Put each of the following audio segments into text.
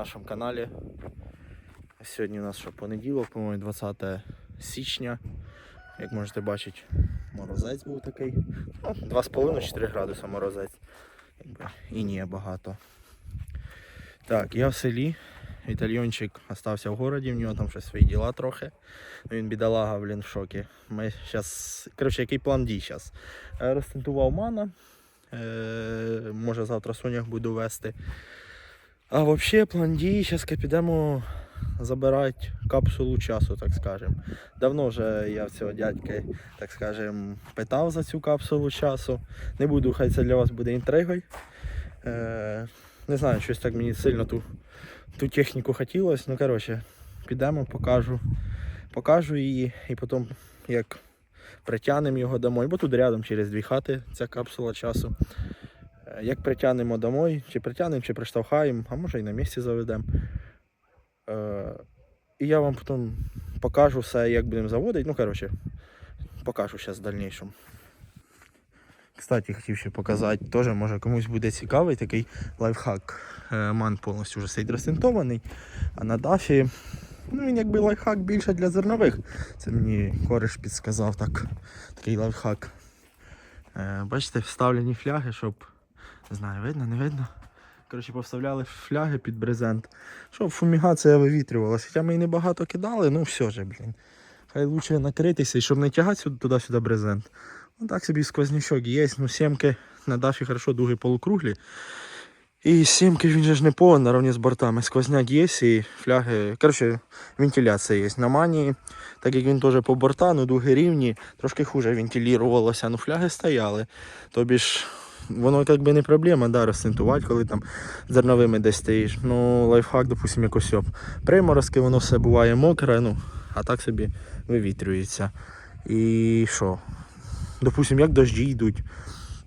Нашому каналі. Сьогодні у нас що понеділок, по-моєму, 20 січня. Як можете бачити, морозець був такий. Ну, 2,5-4 градуса морозець. І ні, багато. Так, я в селі. Вітальйончик остався в городі, в нього там ще свої діла трохи. Ну, Він бідолага, блін, в шокі. Ми зараз. Коротше, який план дій зараз? Розтентував мана. Е, може завтра сонях буду вести. А взагалі план дій, зараз підемо забирати капсулу часу, так скажемо. Давно вже я цього дядька, так скажемо, питав за цю капсулу часу. Не буду, хай це для вас буде інтригою. Е, не знаю, щось так мені сильно ту, ту техніку хотілося. Ну, коротше, підемо, покажу. Покажу її і потім як притягнемо його домой, бо тут рядом через дві хати ця капсула часу. Е, Як притягнемо домой, чи притягнемо, чи приштовхаємо, а може і на місці заведемо. Е, І я вам потім покажу все, як будемо заводити. Ну, коротше, покажу зараз в дальнішому. Кстати, хотів ще показати, теж може комусь буде цікавий такий лайфхак. Е, Ман повністю вже стоїть розтинтований, а на дафі ну, він якби лайфхак більше для зернових. Це мені кореш підсказав так, такий лайфхак. Бачите, вставлені фляги, щоб. Не знаю, видно, не видно. Коротше, поставляли фляги під брезент, щоб фумігація вивітрювалася. Хоча ми і небагато кидали, ну все ж, блін. Хай лучше накритися, і щоб не тягати туди-сюди брезент. Ну так собі сквознячок є. Ну, сімки на дафі хорошо дуги полукруглі. І сімки він же ж не повен наравні з бортами. Сквозняк є і фляги. Коротше, вентиляція є. На мані, так як він теж по борта, ну дуги рівні, трошки хуже вентилювалося, ну фляги стояли. Тобі ж воно як би не проблема, да, розцентувати, коли там зерновими десь стоїш. Ну, лайфхак, допустимо, якось об. Приморозки, воно все буває мокре, ну, а так собі вивітрюється. І що? Допустимо, як дожді йдуть.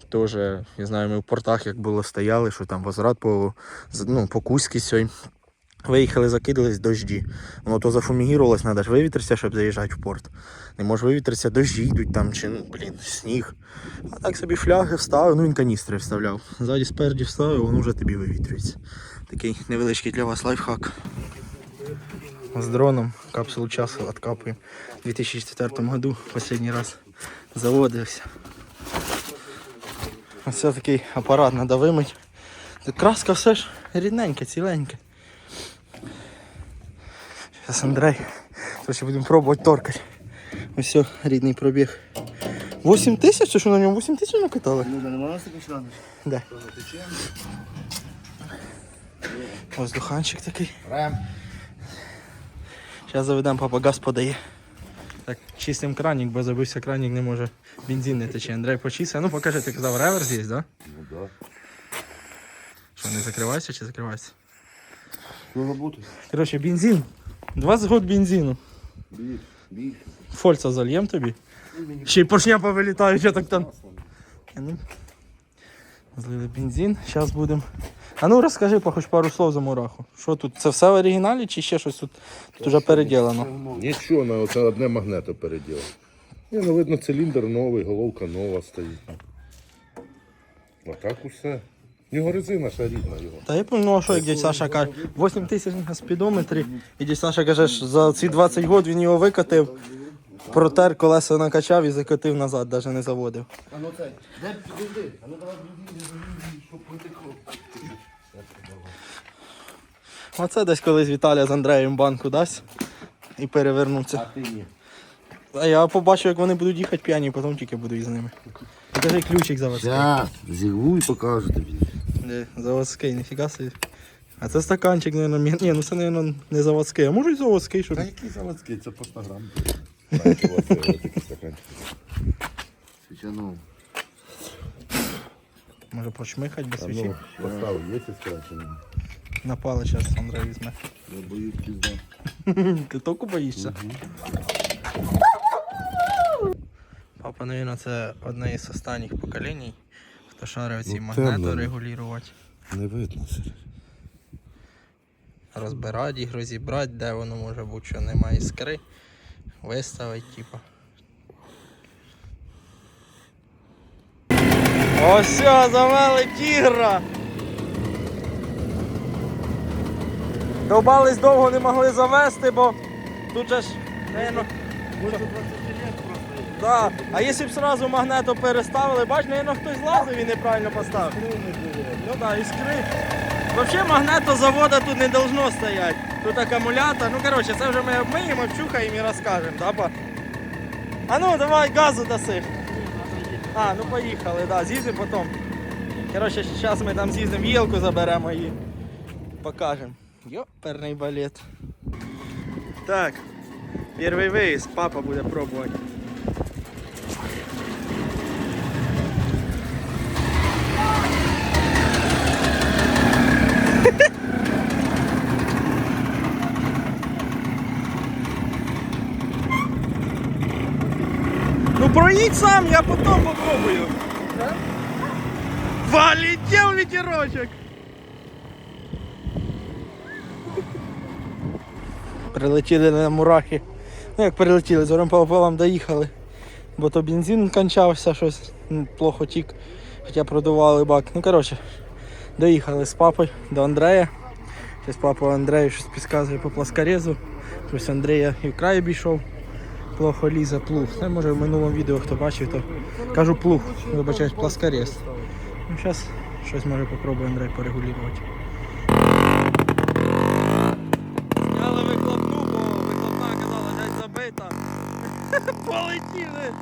Теж, я знаю, ми в портах як було стояли, що там возврат по, ну, по Кузьки сьогодні. Виїхали, закидались дожді. Воно то зафумігірувалось, треба ж вивітритися, щоб заїжджати в порт. Не може вивітритися, дожді йдуть там, чи ну, блін, сніг. А так собі фляги вставив, ну він каністри вставляв. Ззаді спереді вставив, воно вже тобі вивітрюється. Такий невеличкий для вас лайфхак. З дроном капсулу часу відкапуємо. У 2004 году останній раз заводився. Ось такий апарат треба вимити. Краска все ж рідненька, ціленька. Зараз Андрей. Короче, будемо пробувати торкати. Ось все, рідний пробіг. 8 тисяч? Це що на ньому 8 тисяч накатали? Ну, да, нема нас. Де? Ось духанчик такий. Рем. Зараз заведемо, папа газ подає. Так, чистим кранік, бо забився кранік, не може бензин не тече. Андрей почистив. Ну покажи, ти казав, реверс є, да? Ну да. Що, не закривається чи закривається? Що бути? Коротше, бензин. 20 год бензину. Фольца зальєм тобі. Ще й поршня повилітають, я так там. Ну, злили бензин, зараз будемо. А ну розкажи хоч пару слов за мураху. Що тут? Це все в оригіналі чи ще щось тут, тут уже переділено? Нічого, на оце одне магнето переділо. Ні, ну видно, циліндр новий, головка нова стоїть. А так усе. Нього резина ще рідна його. Та я пам'ятаю, ну, а що як дядь Саша каже, 8 тисяч на спідометрі, і дядь Саша каже, що за ці 20 років він його викатив, протер колеса накачав і закотив назад, навіть не заводив. А ну цей. Де підійди? А ну давай підійди, щоб протекло. Оце десь колись Віталія з Андреєм банку дасть і перевернуться. ти ні. А я побачу, як вони будуть їхати п'яні, потім тільки буду із ними. Покажи ключик заводський. Зараз, зірву і покажу тобі. Де, заводський, ніфіга собі. А це стаканчик, мабуть, ні, ну це, мабуть, не заводський, а може й заводський, щоб. Та який заводський, це по 100 грам. Знаєте, у вас є такі стаканчики. Свічану. Може почмихать без А свічі. ну, постав, є ці скранчені? Напали зараз Андрей візьме. Я боюсь пізда. Ти току боїшся? Папа, мабуть, це одне із останніх поколінь, хто шарив ці Ну, магнети темно. регулювати. Не видно. Розбирати їх, розібрати, де воно може бути, що немає іскри. Виставити, типа. Ось, завели тігра! Довбались довго не могли завести, бо тут же ж, наверно, Больше 20 лет просто. Да. А якщо б сразу магнето переставили, бач, наверно, хтось злазив і неправильно поставив. Ну так, іскри. Взагалі магнето завода тут не должно стояти. Тут акумулятор. Ну коротше, це вже ми обмиємо, вчухаємо і розкажемо, да, па? А ну давай газу даси. А, ну поїхали, да, з'їздимо потім. Коротше, зараз ми там з'їздимо, вілку заберемо і покажемо. Йоперний балет. Так, перший виїзд, папа буде пробувати. Ну сам, я потім попробую. Полетел ветерочек. Прилетіли на мурахи. Ну як прилетіли, зором пополам доїхали. Бо то бензин кончався, щось плохо тік. Хоча продували бак. Ну коротше, доїхали з папою до Андрея. Зараз папа Андрею щось підказує по плоскорезу. Щось Андрія і в край обійшов. Плохо лізе плуг. Це може в минулому відео хто бачив, то кажу плуг, вибачаюсь, плоскорез. Ну, зараз щось може попробую Андрей порегулювати. Зняли вихлопну, бо вихлопна казала, десь забита. Полетіли!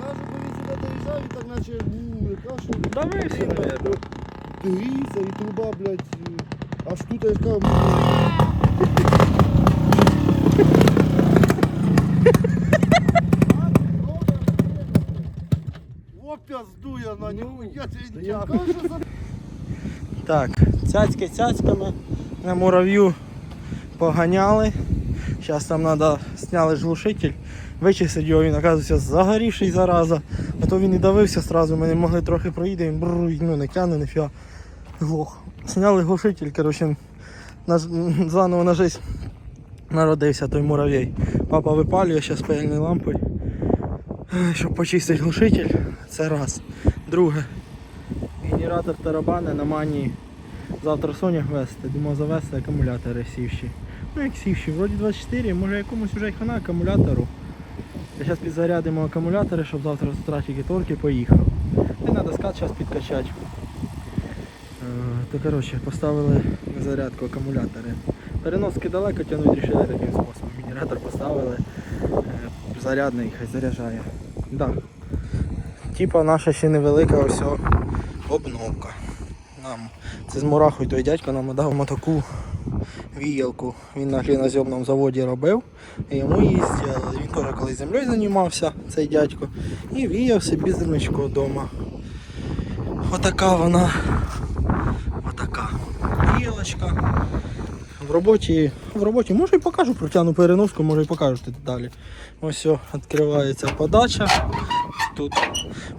Кажу, бо сюди доїжджав і так наче, ну, яка що. Давився, наверное. Дивіться, і труба, блядь, аж тут яка. О, пизду я на нього, я тебе дякую. Так, цяцьки цяцьками на мурав'ю поганяли. Зараз там треба зняли ж глушитель, вичистити його, він оказується загорівший зараза. А то він і давився одразу, ми не могли трохи проїти, він бррр, ну, не тягне, ніфіга. Глох. Зняли глушитель, коротше, наж... заново на жизнь народився той муравей. Папа випалює зараз паяльною лампою, щоб почистити глушитель. Це раз. Друге. Генератор тарабани на манії. Завтра Соня вести. Думав завести акумулятори сівші. Ну як сівші, вроді 24, може якомусь вже й хана акумулятору. Я зараз підзарядимо акумулятори, щоб завтра з утра торки поїхав. І треба скат зараз підкачати. Е, То коротше, поставили на зарядку акумулятори. Переноски далеко тягнуть рішили таким способом. Генератор поставили, е, зарядний, хай заряджає. Да. Типа наша ще невелика ось обновка. Нам це з Мурахою той дядько нам дав таку віялку. Він на гліноземному заводі робив. І йому її зробили. Він теж коли землею займався, цей дядько. І віяв собі зерничко вдома. Отака вона. Отака. В роботі, в роботі, може і покажу, протягну переноску, може і покажу тут далі. Ось все, відкривається подача. Тут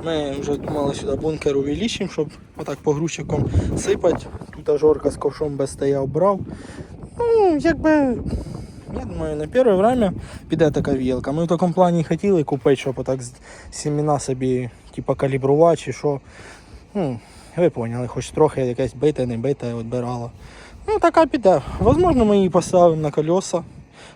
ми вже мали сюди бункер увеличимо, щоб отак по грузчикам сипати. Тут жорка з ковшом без стояв брав. Ну, якби, я думаю, на перше время піде така вілка. Ми в такому плані хотіли купити, щоб отак сімена собі типа, калібрувати чи що. Ну, ви поняли, хоч трохи якесь бите, не бите відбирала. Ну, така піде. Возможно, ми її поставимо на колеса,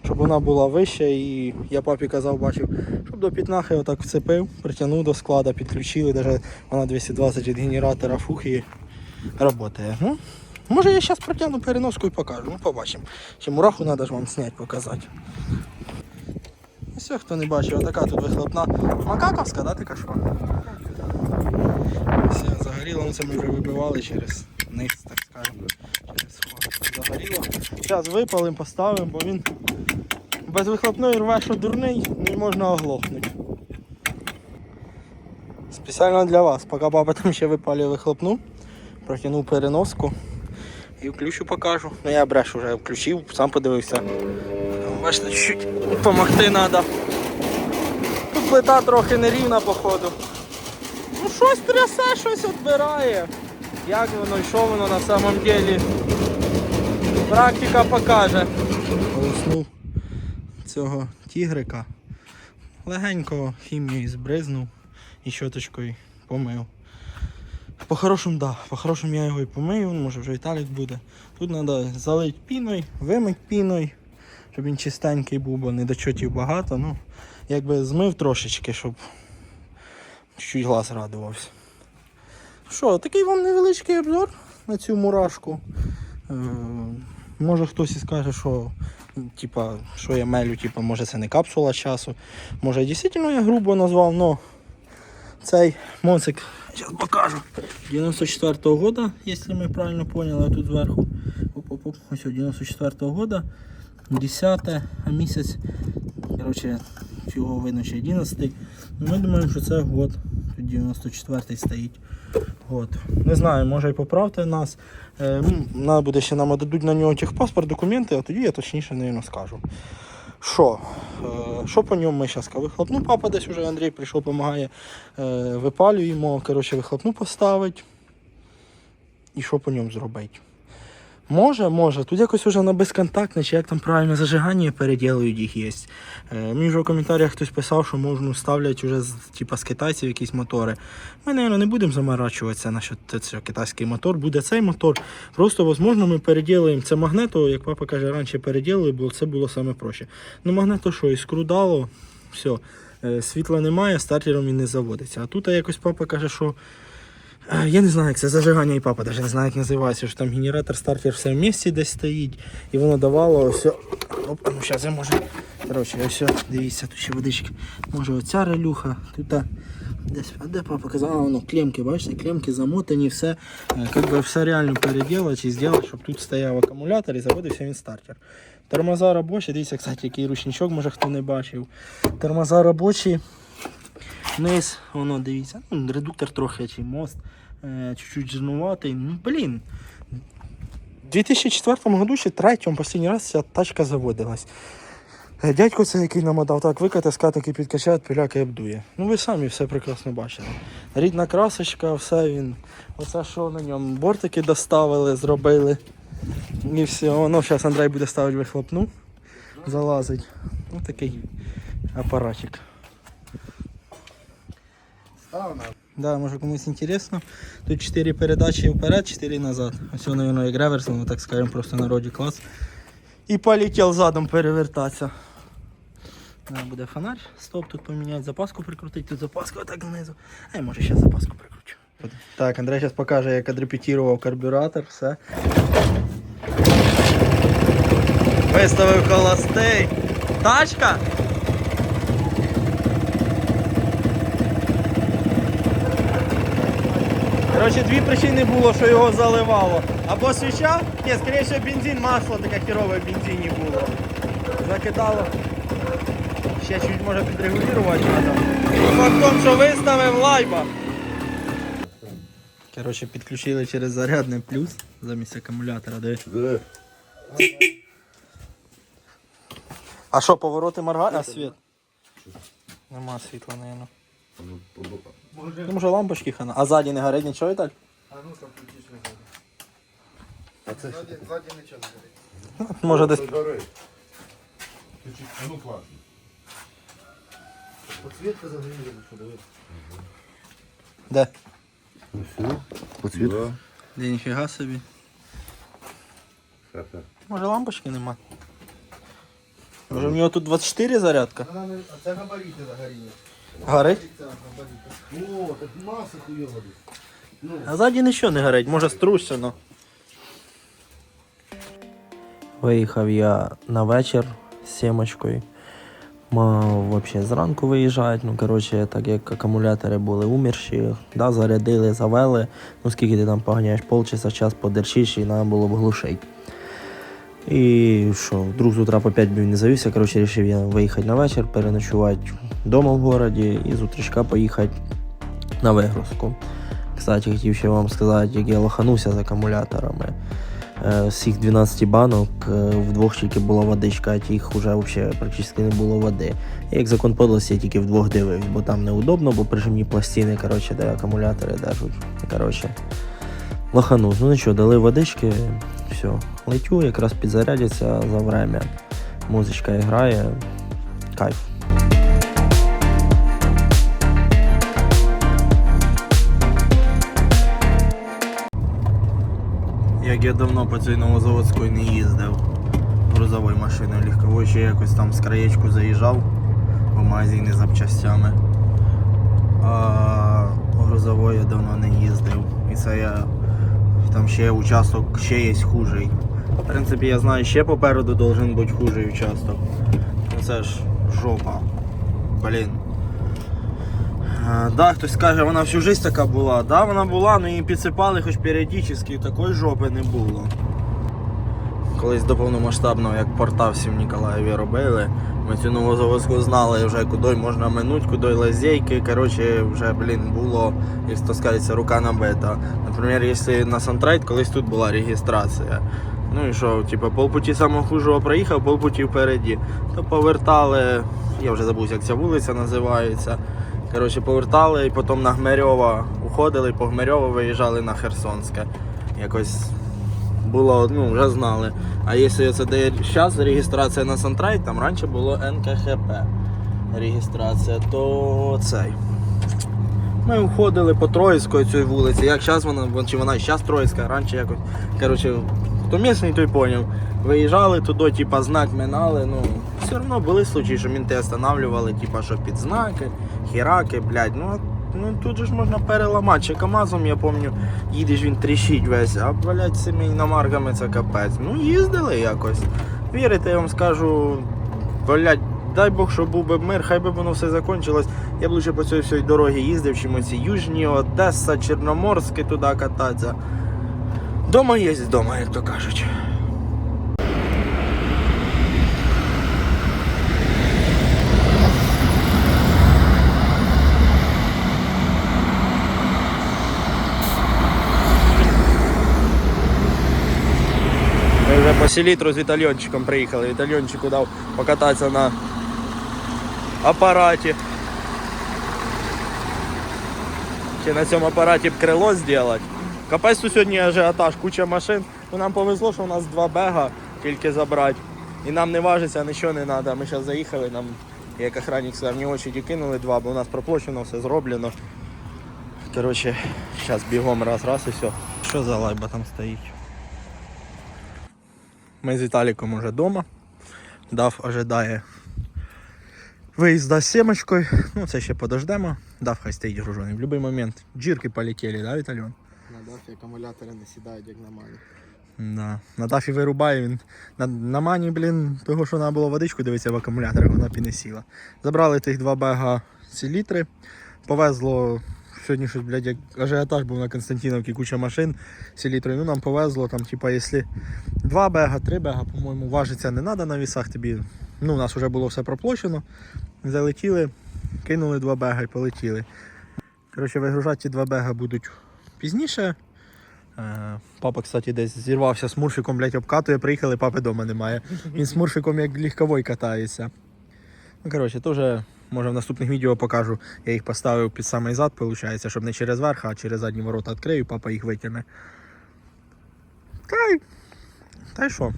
щоб вона була вища. І я папі казав, бачив, щоб до пітнахи отак вцепив, притягнув до складу, підключили, навіть вона 220 від генератора фух і працює. Ну, може я зараз протягну переноску і покажу, ну побачимо. Ще мураху треба ж вам зняти, показати. Ось хто не бачив, отака тут вихлопна макаковська, да, така що? Загоріло, ну ми вже вибивали через низ, так скажемо. Через сход. Загоріло. Зараз випалимо, поставимо, бо він без вихлопної рве, що дурний, не можна оглохнути. Спеціально для вас, поки папа там ще випалює вихлопну, протягнув переноску і включу покажу. Ну я бреш вже включив, сам подивився. Бачите, чуть допомогти треба. Тут плита трохи нерівна, походу. Ну щось трясе, щось відбирає. Як воно і що воно на самом деле. Практика покаже. Голоснув цього тігрика. Легенько хімією збризнув і щоточкою помив. По-хорошому, да. По-хорошому я його і помию, може вже Віталік буде. Тут треба залити піною, вимити піною, щоб він чистенький був, бо недочотів багато. Ну, якби змив трошечки, щоб чуть глаз радувався. Що, такий вам невеличкий обзор на цю мурашку. Е, може хтось і скаже, що, типа, що я мелю, типа, може це не капсула часу. Може дійсно я грубо назвав, но цей моцик, зараз покажу. 94-го года, якщо ми правильно поняли, тут зверху. Оп-оп-оп, ось 94-го года. 10 а місяць. Коротше, цього видно ще 11. Ну, Ми думаємо, що це год. Тут 94-й стоїть. От. Не знаю, може і поправте нас. Е, м, Надо буде ще нам дадуть на нього техпаспорт, документи, а тоді я точніше навіть, скажу. Що? Е, Що по ньому ми зараз? Вихлопну папа десь уже Андрій прийшов, допомагає. Е, Випалюємо, коротше, вихлопну поставить. І що по ньому зробити? Може, може. Тут якось уже на безконтактне, чи як там правильно зажигання переділують їх є. Е, мені вже в коментарях хтось писав, що можна ставлять уже з, з китайців якісь мотори. Ми, мабуть, не будемо заморачуватися насчет цього китайський мотор. Буде цей мотор. Просто, можливо, ми переділуємо це магнето, як папа каже, раніше переділили, бо це було саме проще. Ну, магнето що, іскру дало, все. Світла немає, стартером він не заводиться. А тут якось папа каже, що Я не знаю, як це зажигання і папа навіть не знає, як називається, що там генератор, стартер все в місці десь стоїть. І воно давало все. Опа, ну зараз я може. Коротше, ось, дивіться, тут ще водички. Може оця релюха, тут десь, а де папа казав, а воно клемки, бачите, клемки замотані, все. Е, Как би все реально переділати і зробити, щоб тут стояв акумулятор і заводився він стартер. Тормоза робочі, дивіться, кстати, який ручничок, може хто не бачив. Тормоза робочі. Низ, воно дивіться, ну, редуктор трохи чи мост, е, чуть-чуть жирнуватий. Ну, блін. У 2004 году ще третьому останній раз ця тачка заводилась. Е, Дядько це, який нам дав так викати, скатники підкачають, пиляка і обдує. Ну ви самі все прекрасно бачили. Рідна красочка, все він. Оце що на ньому. Бортики доставили, зробили. І все. Воно зараз Андрей буде ставити вихлопну. Залазить. Ну такий апаратик. На. Да, може комусь інтересно. Тут 4 передачі вперед, 4 назад. Ось воно, воно як реверс, ну так скажемо, просто в народі клас. І полетів задом перевертатися. Да, буде фонарь, стоп, тут поміняти, запаску прикрутити, тут запаску отак знизу. А я може ще запаску прикручу. Так, Андрей зараз покаже, як отрепетірував карбюратор, все. Виставив холостий. Тачка! Коротше, дві причини було, що його заливало. Або свіча, ні, скоріше бензин, масло таке херове в бензині було. Закидало. Ще чуть може підрегулювати треба. Факт в що виставив лайба. Коротше, підключили через зарядний плюс замість акумулятора. Де? А що, повороти моргають? А світ? Нема світла, наверное. Ну, може лампочки хана. А ззаді не горить нічого і так? А ну там включиш не буде. А це Ззаді, ззаді нічого не горить. Може десь. горить. Ти чи- А ну класно. Подсвітка загоріла, що дивись. Де? Подсвітка. Де ніфіга собі. Хе-хе. Може лампочки нема? Може в нього тут 24 зарядка? Вона не- А це габарити загоріли. Горить? О, так маса хуйова. Ну, А ззаді нічого не горить, може струщено. Виїхав я на вечір з сімочкою. Мав взагалі зранку виїжджати. Ну, коротше, так як акумулятори були умірші, да, зарядили, завели. Ну скільки ти там поганяєш, полчаса, час подерчиш і треба було б глушити. І що, друг з утра по 5 днів не завівся. Коротше, вирішив я виїхати на вечір, переночувати вдома в городі і з утречка поїхати на вигрузку. Кстати, хотів ще вам сказати, як я лоханувся з акумуляторами. Е, З всіх 12 банок е, в двох тільки була водичка, а тих вже взагалі практично не було води. І як закон подлості, я тільки в двох дивився, бо там неудобно, бо прижимні пластини, коротше, де акумулятори держать. Коротше, лоханув. Ну нічого, дали водички, все. Летю, якраз підзарядяться за время. Музичка грає, кайф. Я давно по цій Новозаводській не їздив. Грузовою машиною легковою, ще якось там з краєчку заїжджав по магазині з запчастями. А грузовою давно не їздив. І це я там ще участок ще є хужий. В принципі, я знаю, ще попереду должен бути хужий участок. Ну це ж жопа. Блін. А, Да, хтось скаже, вона всю життя така була. Да, вона була, але її підсипали хоч періодично, такої жопи не було. Колись до повномасштабного, як порта всі в Ніколаєві робили, ми цю новозаводську знали вже куди можна минуть, куди лазейки. Коротше, вже, блін, було, як то скажеться, рука набита. Наприклад, якщо на Сантрайт колись тут була реєстрація. Ну і що, типу, полпуті самого хужого проїхав, полпуті впереді. То повертали, я вже забув, як ця вулиця називається. Коротше, повертали і потім на Гмерьова уходили, по Гмерьова виїжджали на Херсонське. Якось було, ну, вже знали. А якщо це де зараз реєстрація на Сантрайт, там раніше було НКХП реєстрація, то цей. Ми уходили по Троїцької цій вулиці. Як зараз вона, чи вона зараз Троїцька, раніше якось. Коротше, хто місний, той поняв. Виїжджали туди, типа знак минали, ну все одно були случаї, що мінти останавливали, типа, що під знаки, хіраки, блядь, ну. Ну тут же ж можна переламати. Чи КАМАЗом, я пам'ятаю, їдеш він тріщить весь, а блядь, цими іномарками це капець. Ну їздили якось. Вірите, я вам скажу, блядь, дай Бог, щоб був би мир, хай би воно все закончилось. Я б лише по цій всій дорогі їздив, чим Южні, Одеса, Чорноморське туди кататися. Дома є дома, як то кажуть. Ми вже по селітру з Вітальончиком приїхали. Вітальончику дав покататися на апараті. Ще на цьому апараті б крило зробити. Капець тут сьогодні ажіотаж, куча машин. Ну, нам повезло, що у нас два бега тільки забрати. І нам не важиться, нічого не треба. Ми зараз заїхали, нам, як охранник сказав, в очі кинули два, бо у нас проплачено, все зроблено. Коротше, зараз бігом раз, раз і все. Що за лайба там стоїть? Ми з Віталіком уже вдома. Дав ожидає виїзда з сімочкою. Ну, це ще подождемо. Дав хай стоїть гружений. В будь-який момент. Джірки полетіли, да, Віталіон? На дафі акумулятори не сідають, як на мані. Да. На дафі вирубає він. На, на мані, блін, того, що треба було водичку дивитися в акумуляторах, вона б і не сіла. Забрали тих два бега ці літри. Повезло. Сьогодні щось, блядь, як ажіотаж був на Константиновці, куча машин селітри. Ну нам повезло, там, типа, якщо два бега, три бега, по-моєму, важиться не треба на вісах тобі. Ну, у нас вже було все проплачено. Залетіли, кинули два бега і полетіли. Коротше, вигружати ті два бега будуть пізніше. Е, Папа, кстати, десь зірвався з мурфиком, блядь, обкатує, приїхали, папи вдома немає. Він з мурфиком як легковой катається. Ну, коротше, вже, може, в наступних відео покажу. Я їх поставив під самий зад, виходить, щоб не через верх, а через задні ворота відкрию, папа їх витягне. Та й. Та й що?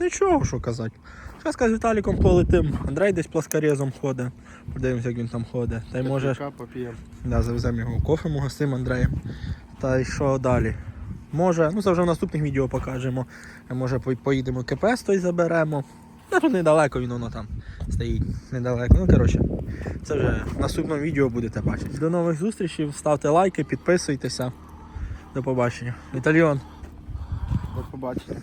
Нічого, що казати. Зараз з Віталіком полетим. Андрей десь пласкорезом ходить. Подивимося, як він там ходить. Та й може. Да, завеземо його кофе мого з Андреєм. Та й що далі? Може, ну це вже в наступних відео покажемо. Може по- поїдемо КПС той заберемо. Та недалеко він воно там стоїть. Недалеко. Ну коротше, це вже в наступному відео будете бачити. До нових зустрічей, ставте лайки, підписуйтеся. До побачення. Італіон. До побачення.